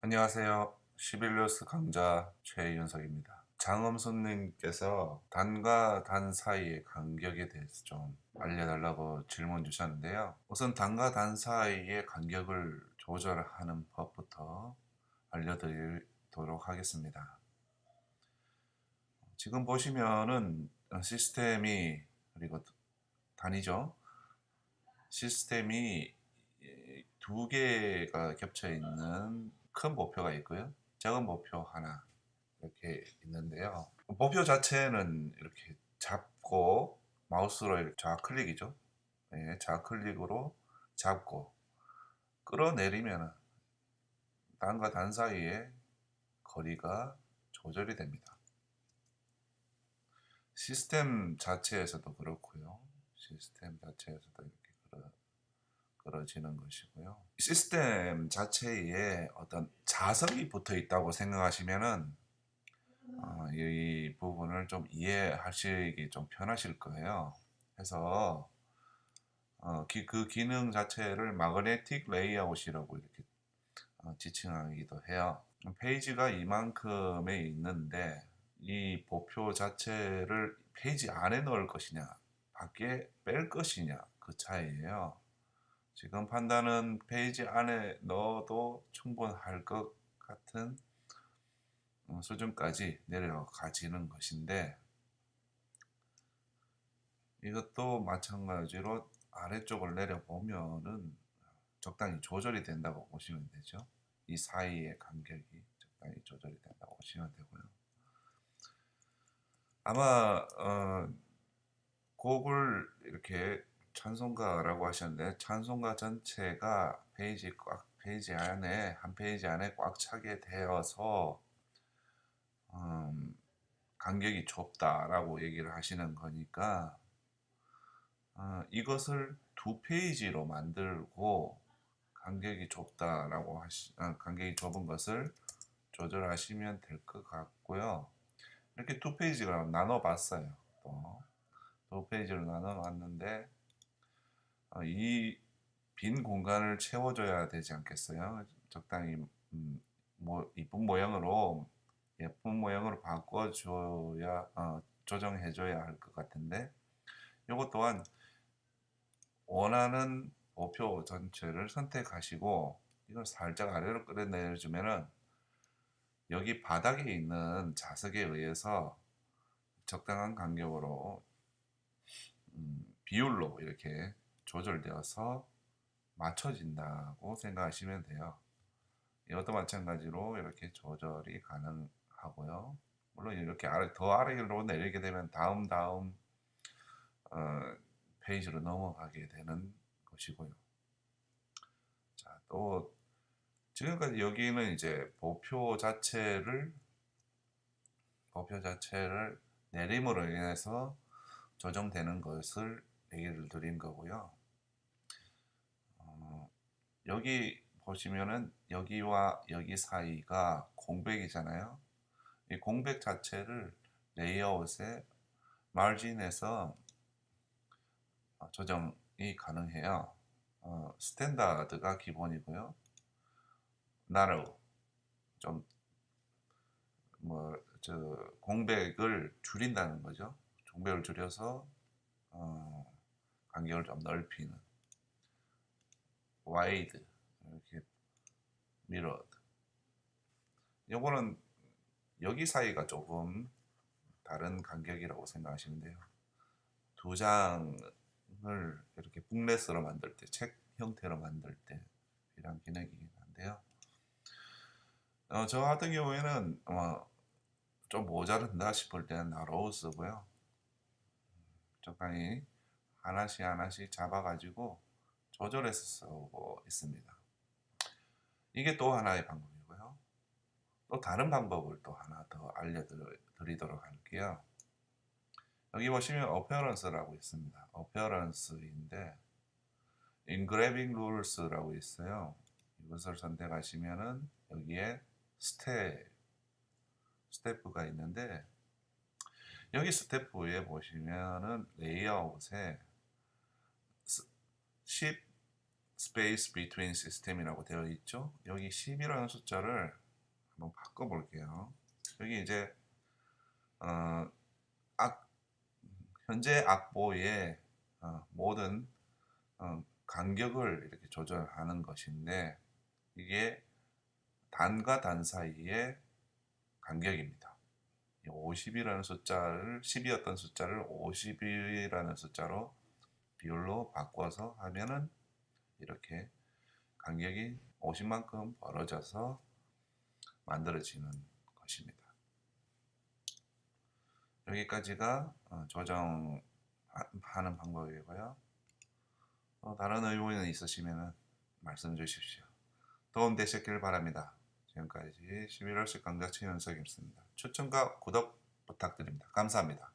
안녕하세요. 시빌리우스 강좌 최윤석입니다. 장엄손님께서 단과 단 사이의 간격에 대해서 좀 알려달라고 질문 주셨는데요. 우선 단과 단 사이의 간격을 조절하는 법부터 알려드리도록 하겠습니다. 지금 보시면은 시스템이 그리고 단위죠. 시스템이 두 개가 겹쳐 있는 큰 목표가 있고요. 작은 목표 하나 이렇게 있는데요. 목표 자체는 이렇게 잡고 마우스로 좌클릭이죠. 네, 좌클릭으로 잡고 끌어내리면 단과 단 사이의 거리가 조절이 됩니다. 시스템 자체에서도 그렇고요. 시스템 자체에서도 이렇게 끌어, 끌어지는 것이고요. 시스템 자체에 어떤 자석이 붙어 있다고 생각하시면은 어, 이 부분을 좀 이해하시기 좀 편하실 거예요. 해서 어, 기- 그 기능 자체를 마그네틱 레이아웃이라고 이렇게 어, 지칭하기도 해요. 페이지가 이만큼에 있는데 이 보표 자체를 페이지 안에 넣을 것이냐, 밖에 뺄 것이냐 그 차이예요. 지금 판단은 페이지 안에 넣어도 충분할 것 같은 어, 수준까지 내려가지는 것인데 이것도 마찬가지로 아래쪽을 내려보면은 적당히 조절이 된다고 보시면 되죠. 이 사이의 간격이 적당히 조절이 된다고 보시면 되고요. 아마 어, 곡을 이렇게 찬송가라고 하셨는데 찬송가 전체가 페이지 꽉 페이지 안에 한 페이지 안에 꽉 차게 되어서 음, 간격이 좁다라고 얘기를 하시는 거니까 어, 이것을 두 페이지로 만들고 간격이 좁다라고 하시 어, 간격이 좁은 것을 조절하시면 될 것 같고요. 이렇게 두 페이지가 나눠 봤어요. 또 두 페이지로 나눠 놨는데 어, 이 빈 공간을 채워줘야 되지 않겠어요? 적당히 음, 뭐 이쁜 모양으로 예쁜 모양으로 바꿔줘야 어, 조정해줘야 할 것 같은데 이것 또한 원하는 목표 전체를 선택하시고 이걸 살짝 아래로 끌어내주면은 여기 바닥에 있는 자석에 의해서 적당한 간격으로 음, 비율로 이렇게 조절되어서 맞춰진다고 생각하시면 돼요. 이것도 마찬가지로 이렇게 조절이 가능하고요. 물론 이렇게 아래, 더 아래로 내리게 되면 다음 다음 어, 페이지로 넘어가게 되는 것이고요. 자, 또 지금까지 여기는 이제 보표 자체를 보표 자체를 내림으로 인해서 조정되는 것을 얘기를 드린 거고요. 어, 여기 보시면은 여기와 여기 사이가 공백이잖아요. 이 공백 자체를 레이아웃의 마진에서 어, 조정이 가능해요. 어, 스탠다드가 기본이고요. 나로 좀 뭐 저 공백을 줄인다는 거죠. 공백을 줄여서 어, 간격을 좀 넓히는 와이드 이렇게 미러드 요거는 여기 사이가 조금 다른 간격이라고 생각하시면 돼요. 두 장을 이렇게 북레스로 만들 때, 책 형태로 만들 때 필요한 기능이긴 한데요. 어, 저 같은 경우에는 어, 좀 모자른다 싶을 때는 나로우 쓰고요. 적당히 하나씩 하나씩 잡아가지고 조절해서 쓰고 있습니다. 이게 또 하나의 방법이고요. 또 다른 방법을 또 하나 더 알려드리도록 할게요. 여기 보시면 어페어런스라고 있습니다. 어페어런스인데 인그래빙 룰스라고 있어요. 이것을 선택하시면은 여기에 스텝 스태프가 있는데 여기 스태프에 보시면은 레이아웃에 10 space between system이라고 되어 있죠. 여기 10이라는 숫자를 한번 바꿔 볼게요. 여기 이제 어, 악, 현재 악보의 어, 모든 어, 간격을 이렇게 조절하는 것인데 이게 단과 단 사이의 간격입니다. 50이라는 숫자를 10이었던 숫자를 50이라는 숫자로 비율로 바꿔서 하면은 이렇게 간격이 50만큼 벌어져서 만들어지는 것입니다. 여기까지가 어, 조정하는 방법이고요. 또 다른 의문이 있으시면 말씀 주십시오. 도움 되셨길 바랍니다. 지금까지 11월식 강좌 최윤석이었습니다. 추천과 구독 부탁드립니다. 감사합니다.